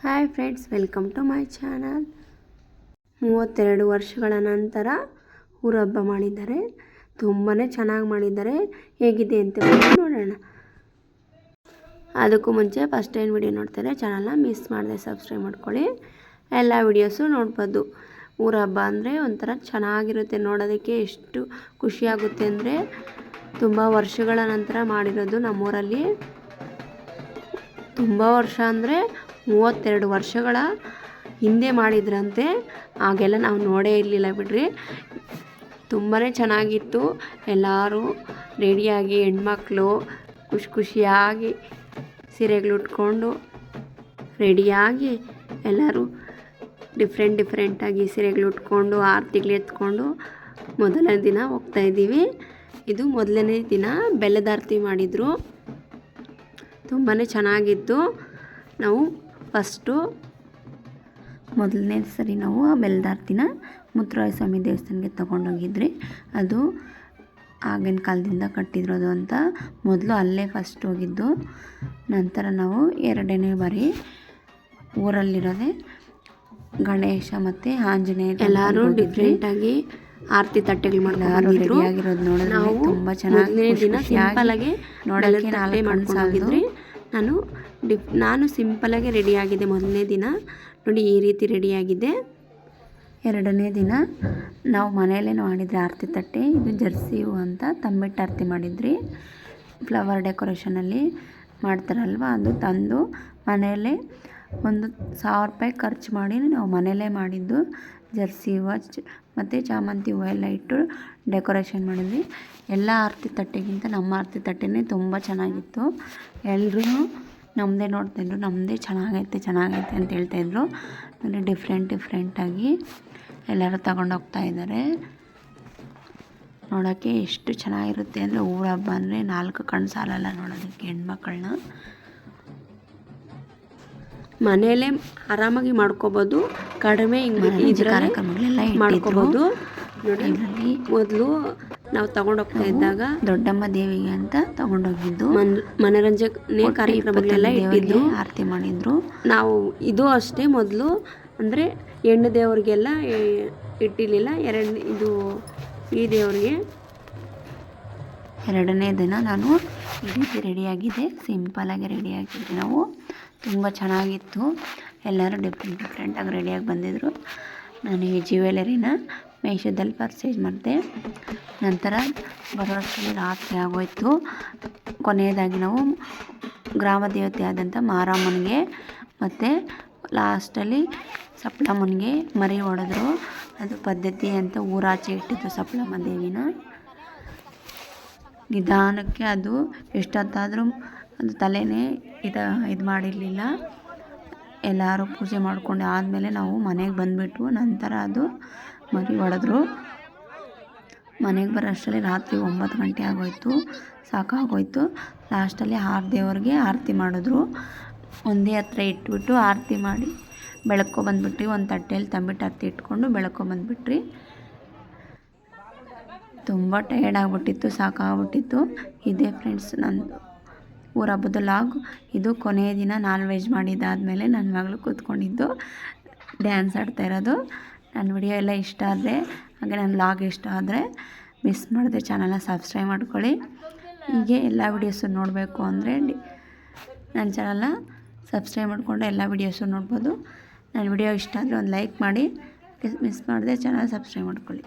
Hi friends welcome to my channel ಮೂವತ್ತೆರಡು ವರ್ಷಗಳ ನಂತರ ಊರ ಹಬ್ಬ ಮಾಡಿದ್ದಾರೆ. ತುಂಬಾ ಚೆನ್ನಾಗಿ ಮಾಡಿದ್ದಾರೆ. ಹೇಗಿದೆ ಅಂತ ನೋಡೋಣ. ಅದಕ್ಕೂ ಮುಂಚೆ ಫಸ್ಟ್ ಟೈಮ್ ವಿಡಿಯೋ ನೋಡ್ತಾರೆ ಚಾನಲ್ನ ಮಿಸ್ ಮಾಡಿದೆ ಸಬ್ಸ್ಕ್ರೈಬ್ ಮಾಡ್ಕೊಳ್ಳಿ. ಎಲ್ಲ ವಿಡಿಯೋಸು ನೋಡ್ಬೋದು. ಊರ ಹಬ್ಬ ಅಂದರೆ ಒಂಥರ ಚೆನ್ನಾಗಿರುತ್ತೆ ನೋಡೋದಕ್ಕೆ. ಎಷ್ಟು ಖುಷಿಯಾಗುತ್ತೆ ಅಂದರೆ ತುಂಬ ವರ್ಷಗಳ ನಂತರ ಮಾಡಿರೋದು ನಮ್ಮೂರಲ್ಲಿ. ತುಂಬ ವರ್ಷ ಅಂದರೆ ಮೂವತ್ತೆರಡು ವರ್ಷಗಳ ಹಿಂದೆ ಮಾಡಿದ್ರಂತೆ. ಆಗೆಲ್ಲ ನಾವು ನೋಡೇ ಇರಲಿಲ್ಲ ಬಿಡ್ರಿ. ತುಂಬಾ ಚೆನ್ನಾಗಿತ್ತು. ಎಲ್ಲರೂ ರೆಡಿಯಾಗಿ ಹೆಣ್ಮಕ್ಳು ಖುಷಿ ಖುಷಿಯಾಗಿ ಸೀರೆಗಳು ಉಟ್ಕೊಂಡು ರೆಡಿಯಾಗಿ ಎಲ್ಲರೂ ಡಿಫ್ರೆಂಟ್ ಡಿಫ್ರೆಂಟಾಗಿ ಸೀರೆಗಳು ಉಟ್ಕೊಂಡು ಆರತಿಗಳು ಎತ್ಕೊಂಡು ಮೊದಲನೇ ದಿನ ಹೋಗ್ತಾಯಿದ್ದೀವಿ ಇದು ಮೊದಲನೇ ದಿನ ಬೆಲ್ಲದಾರ್ತಿ ಮಾಡಿದರು. ತುಂಬಾ ಚೆನ್ನಾಗಿತ್ತು. ನಾವು ಫಸ್ಟು ಮೊದಲನೇ ಸರಿ ನಾವು ಆ ಬೆಲ್ದಾರ್ತಿನ ಮುತ್ತುರಾಯ ಸ್ವಾಮಿ ದೇವಸ್ಥಾನಕ್ಕೆ ತೊಗೊಂಡೋಗಿದ್ರಿ. ಅದು ಆಗಿನ ಕಾಲದಿಂದ ಕಟ್ಟಿರೋದು ಅಂತ ಮೊದಲು ಅಲ್ಲೇ ಫಸ್ಟ್ ಹೋಗಿದ್ದು. ನಂತರ ನಾವು ಎರಡನೇ ಬಾರಿ ಊರಲ್ಲಿರೋದೆ ಗಣೇಶ ಮತ್ತು ಆಂಜನೇಯ ಎಲ್ಲರೂ ಡಿಫ್ರೆಂಟಾಗಿ ಆರತಿ ತಟ್ಟೆಗಳು ಮಾಡ್ಕೊಂಡು ರೆಡಿಯಾಗಿರೋದು ನೋಡಿ ನಾವು ತುಂಬ ಚೆನ್ನಾಗಿ ದಿನ ಸಿಂಪಲಾಗಿ ನೋಡೋಕ್ಕೆ ಮಾಡ್ಕೊಂಡು ಹೋಗಿದ್ರಿ. ನಾನು ಡಿಫ್ ನಾನು ಸಿಂಪಲಾಗಿ ರೆಡಿಯಾಗಿದೆ ಮೊದಲನೇ ದಿನ. ನೋಡಿ, ಈ ರೀತಿ ರೆಡಿಯಾಗಿದೆ. ಎರಡನೇ ದಿನ ನಾವು ಮನೆಯಲ್ಲೇ ಮಾಡಿದ್ರಿ ಆರತಿ ತಟ್ಟೆ, ಇದು ಜರ್ಸಿ ಹೂ ಅಂತ ತಂಬಿಟ್ಟು ಆರತಿ ಮಾಡಿದ್ರಿ. ಫ್ಲವರ್ ಡೆಕೋರೇಷನಲ್ಲಿ ಮಾಡ್ತಾರಲ್ವ, ಅದು ತಂದು ಮನೆಯಲ್ಲೇ ಒಂದು ಸಾವಿರ ರೂಪಾಯಿ ಖರ್ಚು ಮಾಡಿ ನಾವು ಮನೆಯಲ್ಲೇ ಮಾಡಿದ್ದು. ಜರ್ಸಿ ಹೂವು ಮತ್ತು ಚಾಮಂತಿ ಹೂವು ಎಲ್ಲ ಇಟ್ಟು ಡೆಕೋರೇಷನ್ ಮಾಡಿದ್ವಿ. ಎಲ್ಲ ಆರತಿ ತಟ್ಟೆಗಿಂತ ನಮ್ಮ ಆರತಿ ತಟ್ಟೆನೇ ತುಂಬ ಚೆನ್ನಾಗಿತ್ತು. ಎಲ್ಲರೂ ನಮ್ಮದೇ ನೋಡ್ತಾಯಿದ್ರು ನಮ್ಮದೇ ಚೆನ್ನಾಗೈತೆ ಚೆನ್ನಾಗೈತೆ ಅಂತ ಹೇಳ್ತಾಯಿದ್ರು ಅಂದರೆ ಡಿಫ್ರೆಂಟ್ ಡಿಫ್ರೆಂಟಾಗಿ ಎಲ್ಲರೂ ತಗೊಂಡೋಗ್ತಾ ಇದ್ದಾರೆ ನೋಡೋಕ್ಕೆ ಎಷ್ಟು ಚೆನ್ನಾಗಿರುತ್ತೆ ಅಂದರೆ ಊರ ಹಬ್ಬ ಅಂದರೆ ನಾಲ್ಕು ಕಣ್ಣು ಸಾಲಲ್ಲ ನೋಡೋದಕ್ಕೆ ಹೆಣ್ಮಕ್ಳನ್ನ. ಮನೆಯಲ್ಲೇ ಆರಾಮಾಗಿ ಮಾಡ್ಕೋಬೋದು ಕಡಿಮೆ ಹಿಂಗೆ ಕಾರ್ಯಕ್ರಮಗಳೆಲ್ಲ ಮಾಡ್ಕೋಬೋದು. ನೋಡಿ ಮೊದಲು ನಾವು ತಗೊಂಡೋಗ್ತಾ ಇದ್ದಾಗ ದೊಡ್ಡಮ್ಮ ದೇವಿಗೆ ಅಂತ ತಗೊಂಡೋಗಿದ್ದು ಮನ್ ಮನರಂಜನೆ ಕಾರ್ಯಕ್ರಮಗಳೆಲ್ಲ ಇಟ್ಟಿದ್ರು. ಆರತಿ ಮಾಡಿದ್ರು. ನಾವು ಇದು ಅಷ್ಟೇ ಮೊದಲು ಅಂದರೆ ಹೆಣ್ಣು ದೇವರಿಗೆಲ್ಲ ಇಟ್ಟಿರಲಿಲ್ಲ. ಎರಡು ಇದು ಈ ದೇವರಿಗೆ. ಎರಡನೇ ದಿನ ನಾನು ಈ ರೀತಿ ರೆಡಿಯಾಗಿದೆ ಸಿಂಪಲಾಗಿ ರೆಡಿಯಾಗಿದ್ದೆ ನಾವು. ತುಂಬ ಚೆನ್ನಾಗಿತ್ತು. ಎಲ್ಲರೂ ಡಿಫ್ರೆಂಟ್ ಡಿಫ್ರೆಂಟಾಗಿ ರೆಡಿಯಾಗಿ ಬಂದಿದ್ದರು ನಾನು ಈ ಜ್ಯುವೆಲರಿನ ಮೇಷದಲ್ಲಿ ಪರ್ಚೇಸ್ ಮಾಡಿದೆ. ನಂತರ ಬರೋಷ್ಟರಲ್ಲಿ ರಾತ್ರಿ ಆಗೋಯ್ತು. ಕೊನೆಯದಾಗಿ ನಾವು ಗ್ರಾಮ ದೇವತೆ ಆದಂಥ ಮಾರಮ್ಮನಿಗೆ ಮತ್ತು ಲಾಸ್ಟಲ್ಲಿ ಸಪ್ಲಮ್ಮನಿಗೆ ಮರಿ ಹೊಡೆದ್ರು. ಅದು ಪದ್ಧತಿ ಅಂತ ಊರಾಚೆ ಇಟ್ಟಿತ್ತು ಸಪ್ಲಮ್ಮ ದೇವಿನ. ನಿಧಾನಕ್ಕೆ ಅದು ಎಷ್ಟೊತ್ತಾದರೂ ಅದು ತಲೆನೇ ಇದು ಇದು ಮಾಡಿರಲಿಲ್ಲ. ಎಲ್ಲರೂ ಪೂಜೆ ಮಾಡ್ಕೊಂಡು ಆದಮೇಲೆ ನಾವು ಮನೆಗೆ ಬಂದುಬಿಟ್ಟು ನಂತರ ಅದು ಮರಿ ಹೊಡೆದ್ರು ಮನೆಗೆ ಬರೋ ಅಷ್ಟರಲ್ಲಿ ರಾತ್ರಿ ಒಂಬತ್ತು ಗಂಟೆ ಆಗೋಯ್ತು. ಸಾಕಾಗೋಯ್ತು. ಲಾಸ್ಟಲ್ಲಿ ಆರು ದೇವ್ರಿಗೆ ಆರತಿ ಮಾಡಿದ್ರು. ಒಂದೇ ಹತ್ರ ಇಟ್ಬಿಟ್ಟು ಆರತಿ ಮಾಡಿ ಬೆಳಕೊ ಬಂದುಬಿಟ್ರಿ. ಒಂದು ತಟ್ಟೆಯಲ್ಲಿ ತಂಬಿಟ್ಟು ಹತ್ತಿ ಇಟ್ಕೊಂಡು ಬೆಳಕೊ ಬಂದುಬಿಟ್ರಿ. ತುಂಬ ಟಯರ್ಡ್ ಆಗಿಬಿಟ್ಟಿತ್ತು, ಸಾಕಾಗ್ಬಿಟ್ಟಿತ್ತು. ಇದೇ ಫ್ರೆಂಡ್ಸ್ ನಂದು. ಊರ ಹಬ್ಬದ ಲಾಗ್ ಇದು ಕೊನೆಯ ದಿನ ನಾನ್ ವೆಜ್ ಮಾಡಿದ್ದಾದಮೇಲೆ ನನ್ನ ಮಗಳು ಕೂತ್ಕೊಂಡಿದ್ದು. ಡ್ಯಾನ್ಸ್ ಆಡ್ತಾ ಇರೋದು. ನನ್ನ ವಿಡಿಯೋ ಎಲ್ಲ ಇಷ್ಟ ಆದರೆ ಹಾಗೆ ನನ್ನ ಲಾಗ್ ಇಷ್ಟ ಆದರೆ ಮಿಸ್ ಮಾಡಿದೆ ಚಾನಲ್ನ ಸಬ್ಸ್ಕ್ರೈಬ್ ಮಾಡ್ಕೊಳ್ಳಿ. ಹೀಗೆ ಎಲ್ಲ ವಿಡಿಯೋಸು ನೋಡಬೇಕು ಅಂದರೆ ನನ್ನ ಚಾನಲ್ನ ಸಬ್ಸ್ಕ್ರೈಬ್ ಮಾಡಿಕೊಂಡು ಎಲ್ಲ ವಿಡಿಯೋಸು ನೋಡ್ಬೋದು. ನನ್ನ ವಿಡಿಯೋ ಇಷ್ಟ ಆದರೆ ಒಂದು ಲೈಕ್ ಮಾಡಿ. ಮಿಸ್ ಮಾಡಿದೆ ಚಾನಲ್ ಸಬ್ಸ್ಕ್ರೈಬ್ ಮಾಡ್ಕೊಳ್ಳಿ.